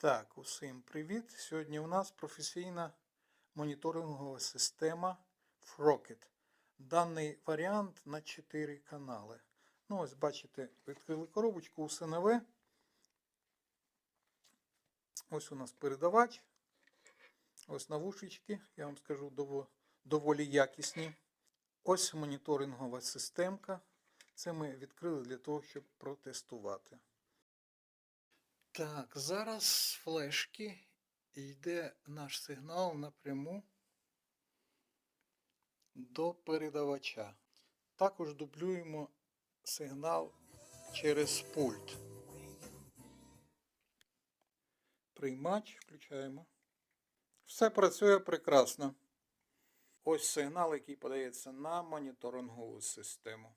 Так, усім привіт. Сьогодні у нас професійна моніторингова система Frocket. Даний варіант на 4 канали. Ну, ось бачите, відкрили коробочку усе нове. Ось у нас передавач. Ось навушечки, я вам скажу, дово- доволі якісні. Ось моніторингова системка. Це ми відкрили для того, щоб протестувати. Так, зараз з флешки йде наш сигнал напряму до передавача. Також дублюємо сигнал через пульт. Приймач включаємо. Все працює прекрасно. Ось сигнал, який подається на моніторингову систему.